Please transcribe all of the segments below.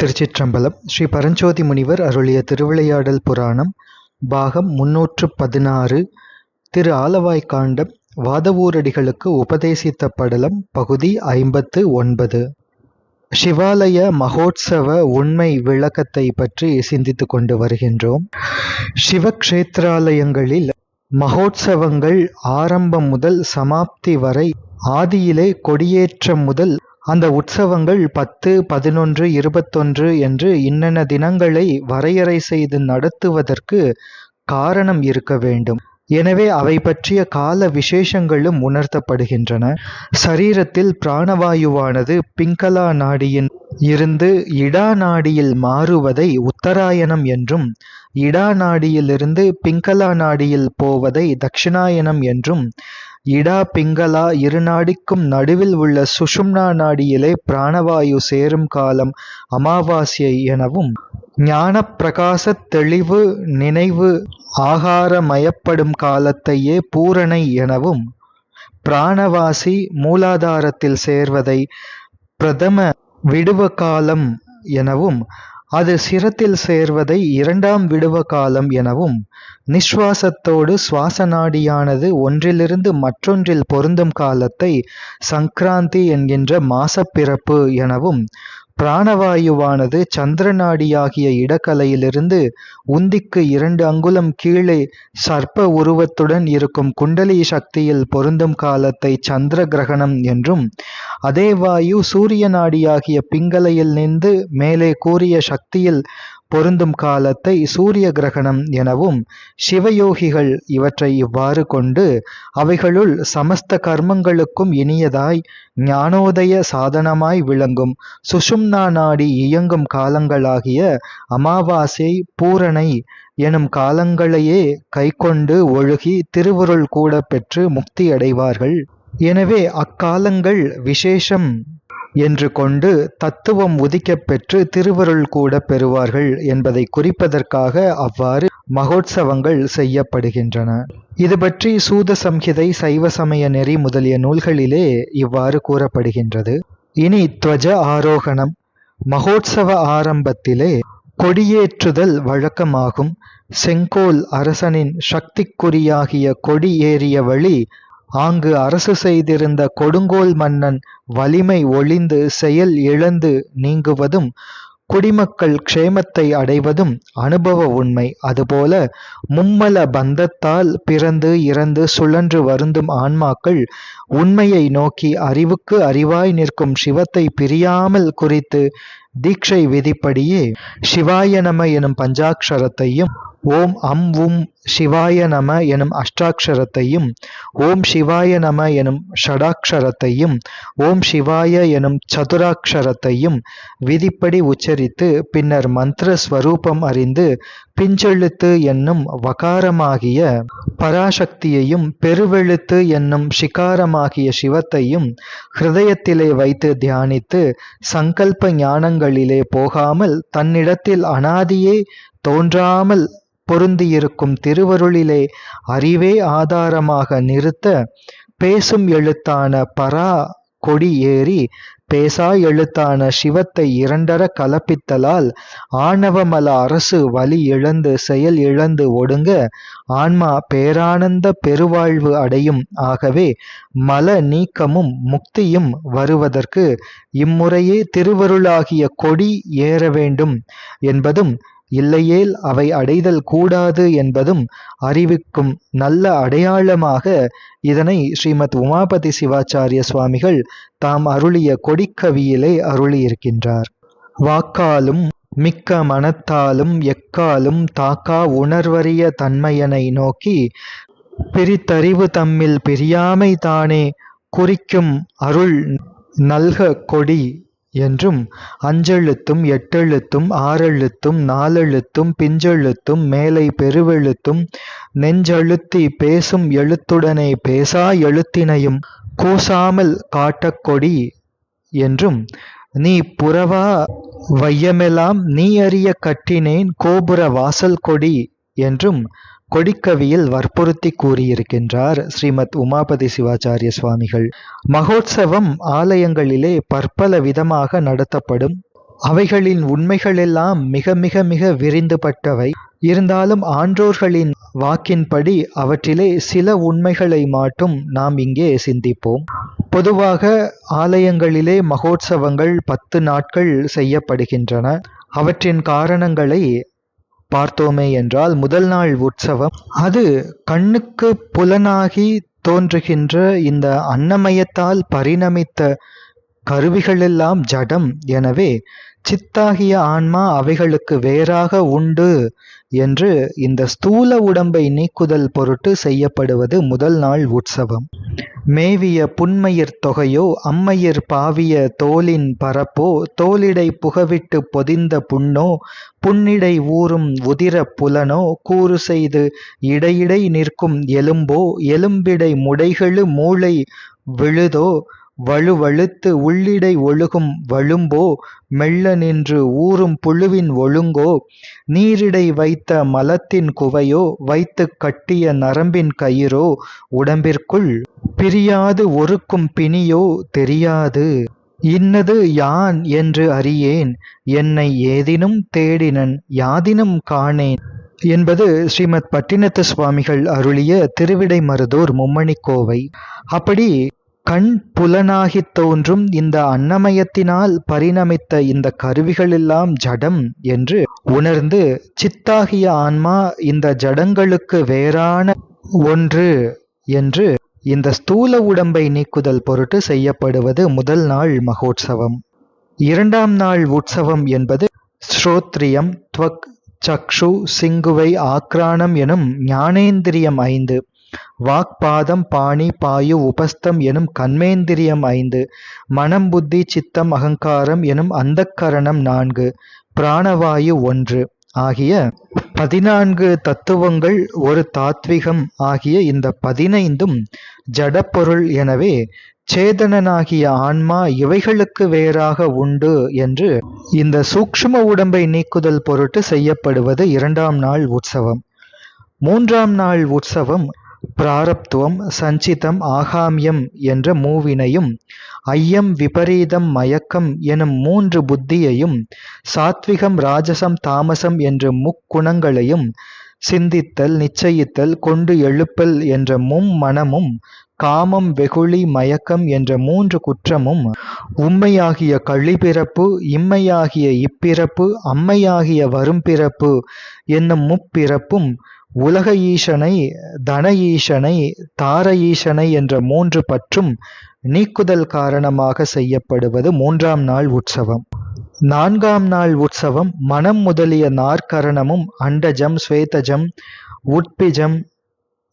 திருச்சிற்றம்பலம் ஸ்ரீ பரஞ்சோதி முனிவர் அருளிய திருவிளையாடல் புராணம் பாகம் முன்னூற்று பதினாறு திரு ஆலவாய்க்காண்டம் வாதவூரடிகளுக்கு உபதேசித்த படலம் பகுதி ஐம்பத்து ஒன்பது. சிவாலய மகோத்சவ உண்மை விளக்கத்தை பற்றி சிந்தித்து கொண்டு வருகின்றோம். சிவக்ஷேத்ராலயங்களில் மகோத்சவங்கள் ஆரம்பம் முதல் சமாப்தி வரை ஆதியிலே கொடியேற்றம் முதல் அந்த உற்சவங்கள் பத்து பதினொன்று இருபத்தொன்று என்று இன்னென்ன தினங்களை வரையறை செய்து நடத்துவதற்கு காரணம் இருக்க வேண்டும். எனவே அவை பற்றிய கால விசேஷங்களும் உணர்த்தப்படுகின்றன. சரீரத்தில் பிராணவாயுவானது பிங்களா நாடியின் இருந்து இடா நாடியில் மாறுவதை உத்தராயணம் என்றும் இடா நாடியிலிருந்து பிங்களா நாடியில் போவதை தட்சிணாயனம் என்றும் இடா பிங்களா இரு நாடிக்கும் நடுவில் உள்ள சுஷும்னா நாடியிலே பிராணவாயு சேரும் காலம் அமாவாஸ்யை எனவும் ஞான பிரகாச தெளிவு நினைவு ஆகாரமயப்படும் காலத்தையே பூரணை எனவும் பிராணவாசி மூலாதாரத்தில் சேர்வதை பிரதம விடுவ காலம் எனவும் அது சிரத்தில் சேர்வதை இரண்டாம் விடுவ காலம் எனவும் நிஸ்வாசத்தோடு சுவாச நாடியானது ஒன்றிலிருந்து மற்றொன்றில் பொருந்தும் காலத்தை சங்கராந்தி என்கின்ற மாசப்பிறப்பு எனவும் பிராணவாயுவானது சந்திரநாடியாகிய இடக்கலையிலிருந்து உந்திக்கு இரண்டு அங்குலம் கீழே சர்ப்ப உருவத்துடன் இருக்கும் குண்டலி சக்தியில் பொருந்தும் காலத்தை சந்திர கிரகணம் என்றும் அதே வாயு சூரிய நாடியாகிய பிங்கலையில் நின்று மேலே கூறிய சக்தியில் பொருந்தும் காலத்தை சூரிய கிரகணம் எனவும் சிவயோகிகள் இவற்றை இவ்வாறு கொண்டு அவைகளுள் சமஸ்த கர்மங்களுக்கும் இனியதாய் ஞானோதய சாதனமாய் விளங்கும் சுஷும்னா நாடி இயங்கும் காலங்களாகிய அமாவாசை பூரணை எனும் காலங்களையே கைக்கொண்டு ஒழுகி திருவுருள் கூட பெற்று முக்தி அடைவார்கள். எனவே அக்காலங்கள் விசேஷம் என்று கொண்டு தத்துவம் உதிக்கப் பெற்று திருவருள் கூட பெறுவார்கள் என்பதை குறிப்பதற்காக அவ்வாறு மகோத்சவங்கள் செய்யப்படுகின்றன. இது பற்றி சூத சம்ஹிதை சைவ சமய நெறி முதலிய நூல்களிலே இவ்வாறு கூறப்படுகின்றது. இனி துவஜ ஆரோகணம். மகோத்சவ ஆரம்பத்திலே கொடியேற்றுதல் வழக்கமாகும். செங்கோல் அரசனின் சக்திக்குரியாகிய கொடி ஏறிய வழி ஆங்கு அரசு செய்திருந்த கொடுங்கோல் மன்னன் வலிமை ஒளிந்து செயல் இழந்து நீங்குவதும் குடிமக்கள் க்ஷேமத்தை அடைவதும் அனுபவ உண்மை. அதுபோல மும்மல பந்தத்தால் பிறந்து இறந்து சுழன்று வருந்தும் ஆன்மாக்கள் உண்மையை நோக்கி அறிவுக்கு அறிவாய் நிற்கும் சிவத்தை பிரியாமல் குறித்து தீட்சை விதிப்படியே சிவாய நம எனும் பஞ்சாட்சரத்தையும் ஓம் அம் உம் சிவாய நம எனும் அஷ்டாட்சரத்தையும் ஓம் சிவாய நம எனும் ஷடாட்சரத்தையும் ஓம் சிவாய எனும் சதுராட்சரத்தையும் விதிப்படி உச்சரித்து பின்னர் மந்திர ஸ்வரூபம் அறிந்து பிஞ்செழுத்து என்னும் வகாரமாகிய பராசக்தியையும் பெருவெழுத்து என்னும் சிகாரமாகிய சிவத்தையும் ஹிருதயத்திலே வைத்து தியானித்து சங்கல்ப ஞானங்களிலே போகாமல் தன்னிடத்தில் அனாதியே தோன்றாமல் பொருந்தியிருக்கும் திருவருளிலே அறிவே ஆதாரமாக நிறுத்த பேசும் எழுத்தான பரா கொடி ஏறி பேசா எழுத்தான சிவத்தை இரண்டர கலப்பித்தலால் ஆணவமல அரசு வலி இழந்து செயல் இழந்து ஒடுங்க ஆன்மா பேரானந்த பெருவாழ்வு அடையும். ஆகவே மல நீக்கமும் முக்தியும் வருவதற்கு இம்முறையே திருவருளாகிய கொடி ஏற வேண்டும் என்பதும் இல்லையேல் அவை அடைதல் கூடாது என்பதும் அறிவிக்கும் நல்ல அடையாளமாக இதனை ஸ்ரீமத் உமாபதி சிவாச்சாரிய சுவாமிகள் தாம் அருளிய கொடிக்கவியிலே அருளியிருக்கின்றார். வாக்காலும் மிக்க மனத்தாலும் எக்காலும் தாக்கா உணர்வறிய தன்மையனை நோக்கி பிரித்தறிவு தம்மில் பிரியாமை தானே குறிக்கும் அருள் நல்க கொடி என்றும் அஞ்செழுத்தும் எட்டெழுத்தும் ஆறெழுத்தும் நாலெழுத்தும் பிஞ்செழுத்தும் மேலை பெருவெழுத்தும் நெஞ்செழுத்தி பேசும் எழுத்துடனே பேசா எழுத்தினையும் கூசாமல் காட்டக்கொடி என்றும் நீ புறவா வையமெல்லாம் நீ அறிய கட்டினேன் கோபுர வாசல் கொடி என்றும் கொடிக்கவியில் வற்புறுத்தி கூறியிருக்கின்றார் ஸ்ரீமத் உமாபதி சிவாச்சாரிய சுவாமிகள். மகோத்சவம் ஆலயங்களிலே பற்பல விதமாக நடத்தப்படும். அவைகளின் உண்மைகளெல்லாம் மிக மிக மிக விரிந்துபட்டவை இருந்தாலும் ஆன்றோர்களின் வாக்கின்படி அவற்றிலே சில உண்மைகளை மாட்டும் நாம் இங்கே சிந்திப்போம். பொதுவாக ஆலயங்களிலே மகோத்சவங்கள் பத்து நாட்கள் செய்யப்படுகின்றன. அவற்றின் காரணங்களை பார்த்தோமே என்றால் முதல் நாள் உற்சவம். அது கண்ணுக்கு புலனாகி தோன்றுகின்ற இந்த அன்னமயத்தால் பரிணமித்த கருவிகளெல்லாம் ஜடம். எனவே சித்தாகிய ஆன்மா அவைகளுக்கு வேறாக உண்டு என்று இந்த ஸ்தூல உடம்பை நீக்குதல் பொருட்டு செய்யப்படுவது முதல் நாள் உற்சவம். மேவிய புன்மயிர் தொகையோ அம்மையிர் பாவிய தோலின் பரப்போ தோலிடை புகவிட்டு பொதிந்த புண்ணோ புன்னிடை ஊறும் உதிர புலனோ கூறு செய்து இடையிடை நிற்கும் எலும்போ எலும்பிடை முடைகெழு மூளை விழுதோ வழுவழுத்து உள்ளிடை ஒழுகும் வழும்போ மெல்ல நின்று ஊறும் புழுவின் ஒழுங்கோ நீரிடை வைத்த மலத்தின் குவையோ வைத்துக் கட்டிய நரம்பின் கயிறோ உடம்பிற்குள் பிரியாது ஒருக்கும் பிணியோ தெரியாது. இன்னது யான் என்று அறியேன் என்னை ஏதினும் தேடினன் யாதினும் காணேன். என்பது ஸ்ரீமத் பட்டினத்து சுவாமிகள் அருளிய திருவிடைமருதூர் மருதூர் கோவை. அப்படி கண் புலனாகித் தோன்றும் இந்த அன்னமயத்தினால் பரிணமித்த இந்த கருவிகளெல்லாம் ஜடம் என்று உணர்ந்து சித்தாகிய ஆன்மா இந்த ஜடங்களுக்கு வேறான ஒன்று என்று இந்த ஸ்தூல உடம்பை நீக்குதல் பொருட்டு செய்யப்படுவது முதல் நாள் மகோத்சவம். இரண்டாம் நாள் உற்சவம் என்பது ஸ்ரோத்ரியம் துவக் சக்ஷு சிங்குவை ஆக்ரானம் எனும் ஞானேந்திரியம் ஐந்து வாக்பாதம் பாணி பாயு உபஸ்தம் எனும் கண்மேந்திரியம் ஐந்து மனம் புத்தி சித்தம் அகங்காரம் எனும் அந்தக்கரணம் நான்கு பிராணவாயு ஒன்று ஆகிய பதினான்கு தத்துவங்கள் ஒரு தாத்விகம் ஆகிய இந்த பதினைந்தும் ஜடப்பொருள் எனவே சேதனனாகிய ஆன்மா இவைகளுக்கு வேறாக உண்டு என்று இந்த சூக்ஷ்ம உடம்பை நீக்குதல் பொருட்டு செய்யப்படுவது இரண்டாம் நாள் உற்சவம். மூன்றாம் நாள் உற்சவம் பிராரப்துவம் சஞ்சிதம் ஆகாமியம் என்ற மூவினையும் ஐயம் விபரீதம் மயக்கம் எனும் மூன்று புத்தியையும் சாத்விகம் ராஜசம் தாமசம் என்ற முக்குணங்களையும் சிந்தித்தல் நிச்சயித்தல் கொண்டு எழுப்பல் என்ற மும் மனமும் காமம் வெகுளி மயக்கம் என்ற மூன்று குற்றமும் உம்மையாகிய கள்ளிப்பிறப்பு இம்மையாகிய இப்பிறப்பு அம்மையாகிய வரும்பிறப்பு என்னும் முப்பிறப்பும் உலக ஈசனை தன ஈசனை தார ஈசனை என்ற மூன்று பற்றும் நீக்குதல் காரணமாக செய்யப்படுவது மூன்றாம் நாள் உற்சவம். நான்காம் நாள் உற்சவம் மனம் முதலிய நாற்கரணமும் அண்டஜம் ஸ்வேதஜம் உட்பிஜம்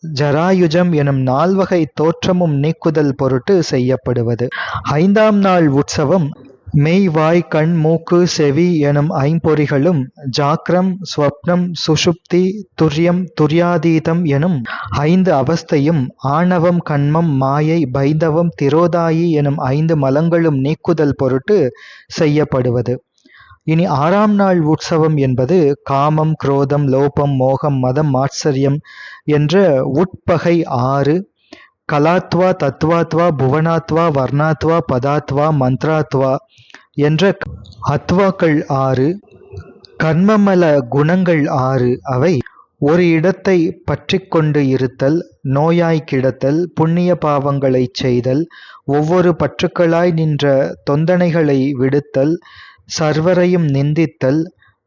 ஜராயுஜம் எனும் நால்வகை தோற்றமும் நீக்குதல் பொருட்டு செய்யப்படுவது. ஐந்தாம் நாள் உற்சவம் மெய் வாய் கண் மூக்கு செவி எனும் ஐம்பொறிகளும் ஜாக்ரம் ஸ்வப்னம் சுஷுப்தி துரியம் துரியாதீதம் எனும் ஐந்து அவஸ்தையும் ஆணவம் கண்மம் மாயை பைந்தவம் திரோதாயி எனும் ஐந்து மலங்களும் நீக்குதல் பொருட்டு செய்யப்படுவது. இனி ஆறாம் நாள் உற்சவம் என்பது காமம் குரோதம் லோபம் மோகம் மதம் மாத்சரியம் என்ற உட்பகை ஆறு கலாத்வா தத்வாத்வா புவனாத்வா வர்ணாத்வா பதாத்வா மந்த்ராத்வா என்ற அத்வாக்கள் ஆறு கர்மமல குணங்கள் ஆறு அவை ஒரு இடத்தை பற்றி கொண்டு இருத்தல் நோயாய் கிடத்தல் புண்ணிய பாவங்களைச் செய்தல் ஒவ்வொரு பற்றுக்களாய் நின்ற தொந்தனைகளை விடுத்தல் சர்வரையும் நிந்தித்தல்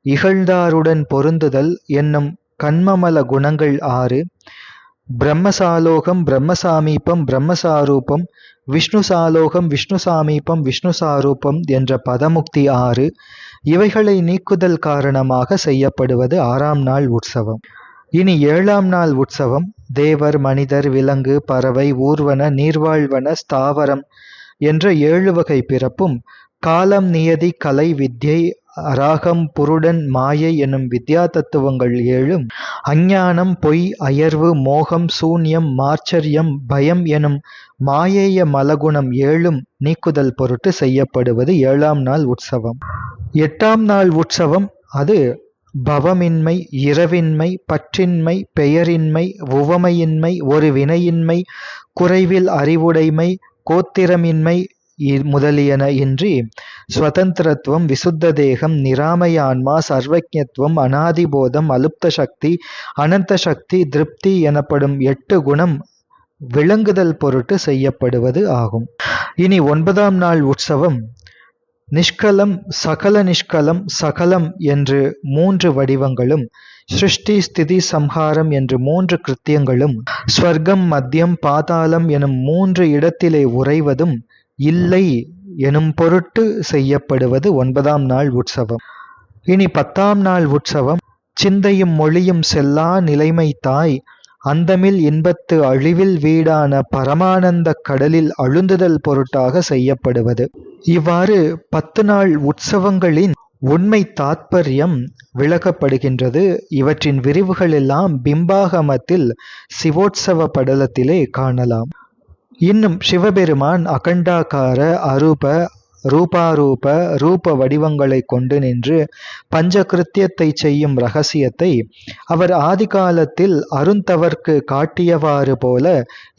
இகழ்ந்தாருடன் பொருந்துதல் என்னும் கண்மமல குணங்கள் ஆறு. பிரம்மசாலோகம் பிரம்மசாமீபம் பிரம்மசாரூபம் விஷ்ணு சாலோகம் விஷ்ணு சாமீபம் விஷ்ணு சாரூபம் என்ற பதமுக்தி ஆறு இவைகளை நீக்குதல் காரணமாக செய்யப்படுவது ஆறாம் நாள் உற்சவம். இனி ஏழாம் நாள் உற்சவம் தேவர் மனிதர் விலங்கு பறவை ஊர்வன நீர்வாழ்வன ஸ்தாவரம் என்ற ஏழு வகை பிறப்பும் காலம் நியதி கலை வித்யை ராகம் புருடன் மாயை எனும் வித்யா தத்துவங்கள் ஏழும் அஞ்ஞானம் பொய் அயர்வு மோகம் சூன்யம் மாச்சரியம் பயம் எனும் மாயேய மலகுணம் ஏழும் நீக்குதல் பொருட்டு செய்யப்படுவது ஏழாம் நாள் உற்சவம். எட்டாம் நாள் உற்சவம் அது பவமின்மை இரவின்மை பற்றின்மை பெயரின்மை உவமையின்மை ஒரு வினையின்மை குறைவில் அறிவுடைமை கோத்திரமின்மை முதலியன இன்றி ஸ்வதந்திரத்துவம் விசுத்த தேகம் நிராமயான்மா சர்வஜத்துவம் அனாதிபோதம் அலுப்த சக்தி அனந்த சக்தி திருப்தி எனப்படும் எட்டு குணம் விளங்குதல் பொருட்டு செய்யப்படுவது ஆகும். இனி ஒன்பதாம் நாள் உற்சவம். நிஷ்கலம் சகல நிஷ்கலம் சகலம் என்று மூன்று வடிவங்களும் சிருஷ்டி ஸ்திதி சம்ஹாரம் என்று மூன்று கிருத்தியங்களும் ஸ்வர்க்கம் மத்தியம் பாதாளம் எனும் மூன்று இடத்திலே உறைவதும் இல்லை எனும் பொருட்டு செய்யப்படுவது ஒன்பதாம் நாள் உற்சவம். இனி பத்தாம் நாள் உற்சவம் சிந்தையும் மொழியும் செல்லா நிலைமை தாய் அந்தமில் இன்பத்து அழிவில் வீடான பரமானந்த கடலில் அழுந்துதல் பொருட்டாக செய்யப்படுவது. இவ்வாறு பத்து நாள் உற்சவங்களின் உண்மை தாத்பரியம் விளக்கப்படுகின்றது. இவற்றின் விரிவுகள் எல்லாம் பிம்பாகமத்தில் சிவோற்சவ படலத்திலே காணலாம். இன்னும் சிவபெருமான் அகண்டாகார அரூப ரூபாரூப ரூப வடிவங்களை கொண்டு நின்று பஞ்சகிருத்தியத்தை செய்யும் ரகசியத்தை அவர் ஆதிகாலத்தில் அருந்தவர்க்கு காட்டியவாறு போல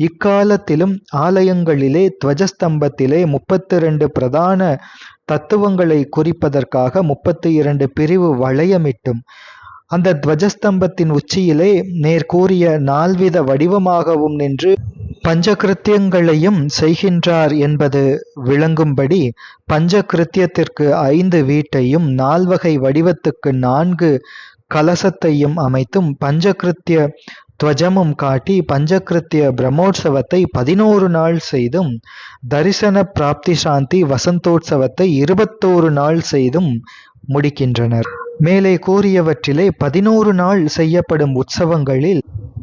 இக்காலத்திலும் ஆலயங்களிலே துவஜஸ்தம்பத்திலே முப்பத்தி ரெண்டு பிரதான தத்துவங்களை குறிப்பதற்காக முப்பத்தி இரண்டு பிரிவு வளையமிட்டும். அந்த துவஜஸ்தம்பத்தின் உச்சியிலே நேர்கூறிய நால்வித வடிவமாகவும் நின்று பஞ்சகிருத்தியங்களையும் செய்கின்றார் என்பது விளங்கும்படி பஞ்சகிருத்தியத்திற்கு ஐந்து வீட்டையும் நால்வகை வடிவத்துக்கு நான்கு கலசத்தையும் அமைத்தும் பஞ்சகிருத்திய துவஜமும் காட்டி பஞ்சகிருத்திய பிரம்மோற்சவத்தை பதினோரு நாள் செய்தும் தரிசன பிராப்தி சாந்தி வசந்தோற்சவத்தை இருபத்தோரு நாள் செய்தும் முடிக்கின்றனர். மேலே கூறியவற்றிலே பதினோரு நாள் செய்யப்படும் உற்சவங்களில்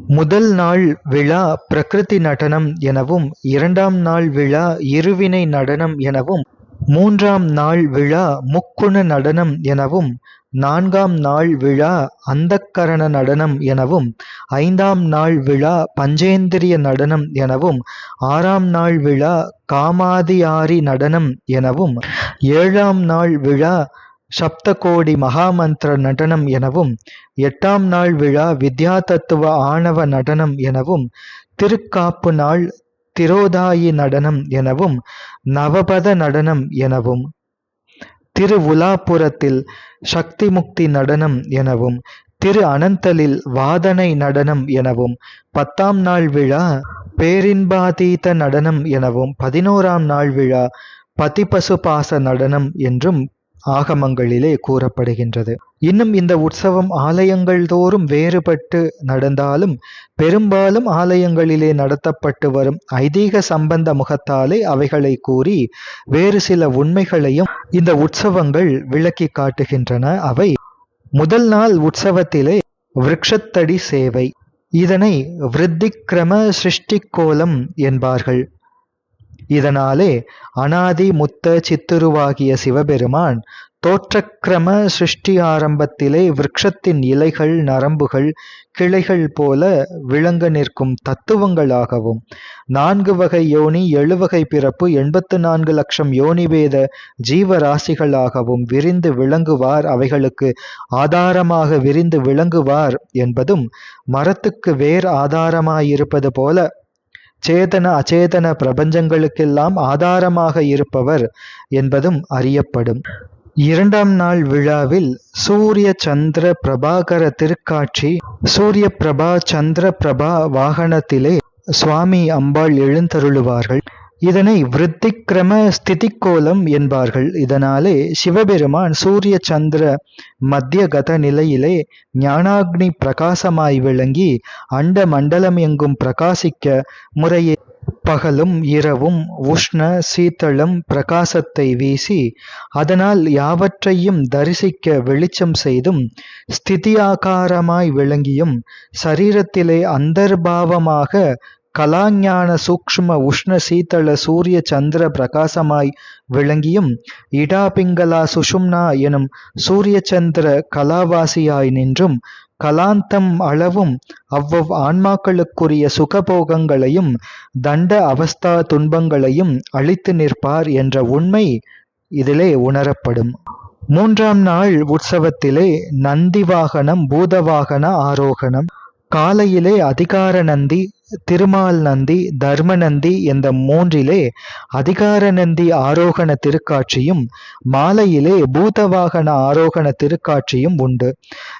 முதல் நாள் விழா பிரகிருதி நடனம் எனவும் இரண்டாம் நாள் விழா இருவினை நடனம் எனவும் மூன்றாம் நாள் விழா முக்குண நடனம் எனவும் நான்காம் நாள் விழா அந்தக்கரண நடனம் எனவும் ஐந்தாம் நாள் விழா பஞ்சேந்திரிய நடனம் எனவும் ஆறாம் நாள் விழா காமாதியாரி நடனம் எனவும் ஏழாம் நாள் விழா சப்தகோடி மகாமந்திர நடனம் எனவும் எட்டாம் நாள் விழா வித்யா தத்துவ ஆணவ நடனம் எனவும் திருக்காப்பு நாள் திரோதாயி நடனம் எனவும் நவபத நடனம் எனவும் திருவுலாபுரத்தில் சக்தி முக்தி நடனம் எனவும் திரு அனந்தலில் வாதனை நடனம் எனவும் பத்தாம் நாள் விழா பேரின்பாதீத நடனம் எனவும் பதினோராம் நாள் விழா பதிபசுபாச நடனம் என்றும் ஆகமங்களிலே கூறப்படுகின்றது. இன்னும் இந்த உற்சவம் ஆலயங்கள் தோறும் வேறுபட்டு நடந்தாலும் பெரும்பாலும் ஆலயங்களிலே நடத்தப்பட்டு வரும் ஐதீக சம்பந்த முகத்தாலே அவைகளை கூறி வேறு சில உண்மைகளையும் இந்த உற்சவங்கள் விளக்கி காட்டுகின்றன. அவை முதல் நாள் உற்சவத்திலே விரக்ஷத்தடி சேவை. இதனை விருத்திக்கிரம சிருஷ்டிக்கோலம் என்பார்கள். இதனாலே அனாதி முத்த சித்துருவாகிய சிவபெருமான் தோற்றக்கிரம சிருஷ்டி ஆரம்பத்திலே விரக்ஷத்தின் இலைகள் நரம்புகள் கிளைகள் போல விளங்க நிற்கும் தத்துவங்களாகவும் நான்கு வகை யோனி எழுவகை பிறப்பு எண்பத்து நான்கு லட்சம் யோனிவேத ஜீவராசிகளாகவும் விரிந்து விளங்குவார். அவைகளுக்கு ஆதாரமாக விரிந்து விளங்குவார் என்பதும் மரத்துக்கு வேர் ஆதாரமாயிருப்பது போல சேதன அச்சேதன பிரபஞ்சங்களுக்கெல்லாம் ஆதாரமாக இருப்பவர் என்பதும் அறியப்படும். இரண்டாம் நாள் விழாவில் சூரிய சந்திர பிரபாகர திருக்காட்சி சூரிய பிரபா சந்திர பிரபா வாகனத்திலே சுவாமி அம்பாள் எழுந்தருளுவார்கள். இதனை விருத்திக்கிரம ஸ்திதிக்கோலம் என்பார்கள். இதனாலே சிவபெருமான் சூரிய சந்திர மத்திய கத நிலையிலே ஞானாக்னி பிரகாசமாய் விளங்கி அண்ட மண்டலம் எங்கும் பிரகாசிக்க முறையே பகலும் இரவும் உஷ்ண சீத்தளம் பிரகாசத்தை வீசி அதனால் யாவற்றையும் தரிசிக்க வெளிச்சம் செய்தும் ஸ்திதியாகாரமாய் விளங்கியும் சரீரத்திலே அந்தர்பாவமாக கலாஞான சூக்ஷ்ம உஷ்ண சீதள சூரிய சந்திர பிரகாசமாய் விளங்கியும் இடாபிங்களா சுஷும்னா எனும் சூரிய சந்திர கலாவாசியாய் நின்றும் கலாந்தம் அளவும் அவ்வவ் ஆன்மாக்களுக்குரிய சுகபோகங்களையும் தண்ட அவஸ்தா துன்பங்களையும் அழித்து நிற்பார் என்ற உண்மை இதிலே உணரப்படும். மூன்றாம் நாள் உற்சவத்திலே நந்தி வாகனம் பூதவாகன ஆரோகணம். காலையிலே அதிகார நந்தி திருமால் நந்தி தர்ம நந்தி என்ற மூன்றிலே அதிகார நந்தி ஆரோகண திருக்காட்சியும் மாலையிலே பூதவாகன ஆரோகண திருக்காட்சியும் உண்டு.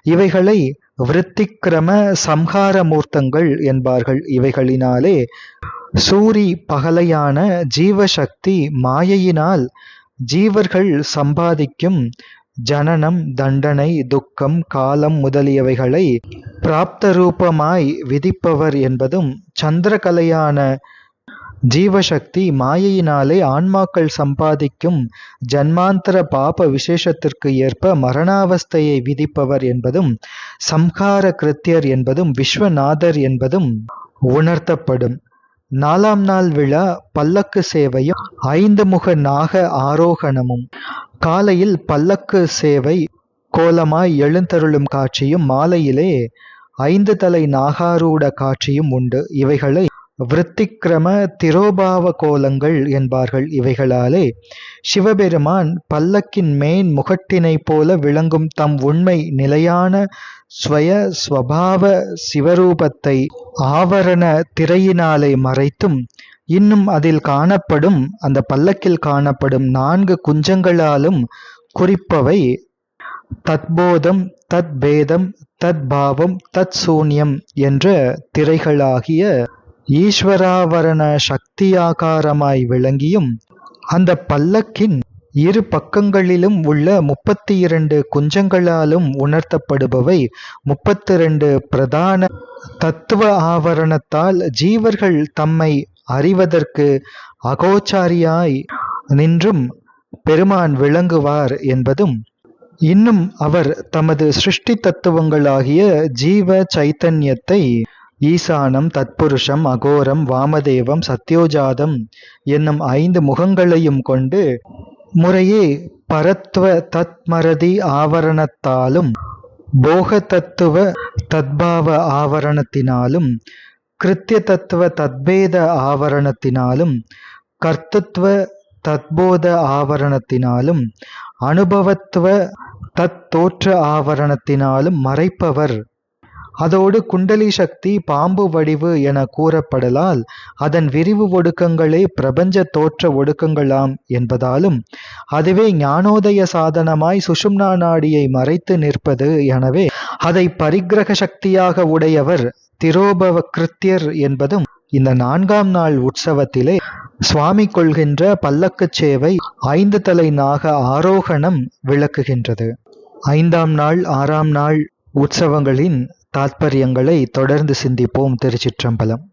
இவைகளை விருத்திக்கிரம சம்ஹார மூர்த்தங்கள் என்பார்கள். இவைகளினாலே சூரி பகலையான ஜீவசக்தி மாயையினால் ஜீவர்கள் சம்பாதிக்கும் ஜனனம் தண்டனை துக்கம் காலம் முதலியவைகளை பிராப்தரூபமாய் விதிப்பவர் என்பதும் சந்திரகலையான ஜீவசக்தி மாயையினாலே ஆன்மாக்கள் சம்பாதிக்கும் ஜன்மாந்தர பாப விசேஷத்திற்கு ஏற்ப மரணாவஸ்தையை விதிப்பவர் என்பதும் சம்ஹார கிருத்தியர் என்பதும் விஸ்வநாதர் என்பதும் உணர்த்தப்படும். நாலாம் நாள் விழா பல்லக்கு சேவையும் ஐந்து முக நாக ஆரோகணமும். காலையில் பல்லக்கு சேவை கோலமாய் எழுந்தருளும் காட்சியும் மாலையிலே ஐந்து தலை நாகாரூட காட்சியும் உண்டு. இவைகளை விருத்திக்கிரம திரோபாவ கோலங்கள் என்பார்கள் இவைகளாலே. சிவபெருமான் பல்லக்கின் மேன் முகட்டினைப் போல விளங்கும் தம் உண்மை நிலையான ஸ்வய ஸ்வபாவ சிவரூபத்தை ஆவரண திரையினாலே மறைத்தும் இன்னும் அதில் காணப்படும் அந்த பல்லக்கில் காணப்படும் நான்கு குஞ்சங்களாலும் குறிப்பவை. தத்போதம் தத்பேதம் தத்பாவம் தத் சூன்யம் என்ற திரைகளாகிய ஈஸ்வராவரண சக்தியாகாரமாய் விளங்கியும் அந்த பல்லக்கின் இரு பக்கங்களிலும் உள்ள முப்பத்தி இரண்டு குஞ்சங்களாலும் உணர்த்தப்படுபவை முப்பத்தி இரண்டு பிரதான தத்துவ ஆவரணத்தால் ஜீவர்கள் தம்மை அறிவதற்கு அகோச்சாரியாய் நின்றும் பெருமான் விளங்குவார் என்பதும் இன்னும் அவர் தமது சிருஷ்டி தத்துவங்களாகிய ஜீவ சைத்தன்யத்தை ஈசானம் தத்புருஷம் அகோரம் வாமதேவம் சத்யோஜாதம் என்னும் ஐந்து முகங்களையும் கொண்டு முறையே பரத்வ தத்மரதி ஆவரணத்தாலும் போக தத்துவ தத்பாவ ஆவரணத்தினாலும் கிருத்திய தத்துவ தத்பேத ஆவரணத்தினாலும் கர்த்தத்துவ தத்போத ஆவரணத்தினாலும் அனுபவத்துவ தத்தோற்ற ஆவரணத்தினாலும் மறைப்பவர். அதோடு குண்டலி சக்தி பாம்பு வடிவு என கூறப்படலால் அதன் விரிவு ஒடுக்கங்களே பிரபஞ்ச தோற்ற ஒடுக்கங்களாம் என்பதாலும் அதுவே ஞானோதய சாதனமாய் சுஷும்னா நாடியை மறைத்து நிற்பது எனவே அதை பரிகிரக சக்தியாக உடையவர் திரோபவ கிருத்தியர் என்பதும் இந்த நான்காம் நாள் உற்சவத்திலே சுவாமி கொள்கின்ற பல்லக்குச் சேவை ஐந்து தலை நாக ஆரோகணம் விளக்குகின்றது. ஐந்தாம் நாள் ஆறாம் நாள் உற்சவங்களின் தாத்பரியங்களை தொடர்ந்து சிந்திப்போம் திருச்சிற்றம்பலம்.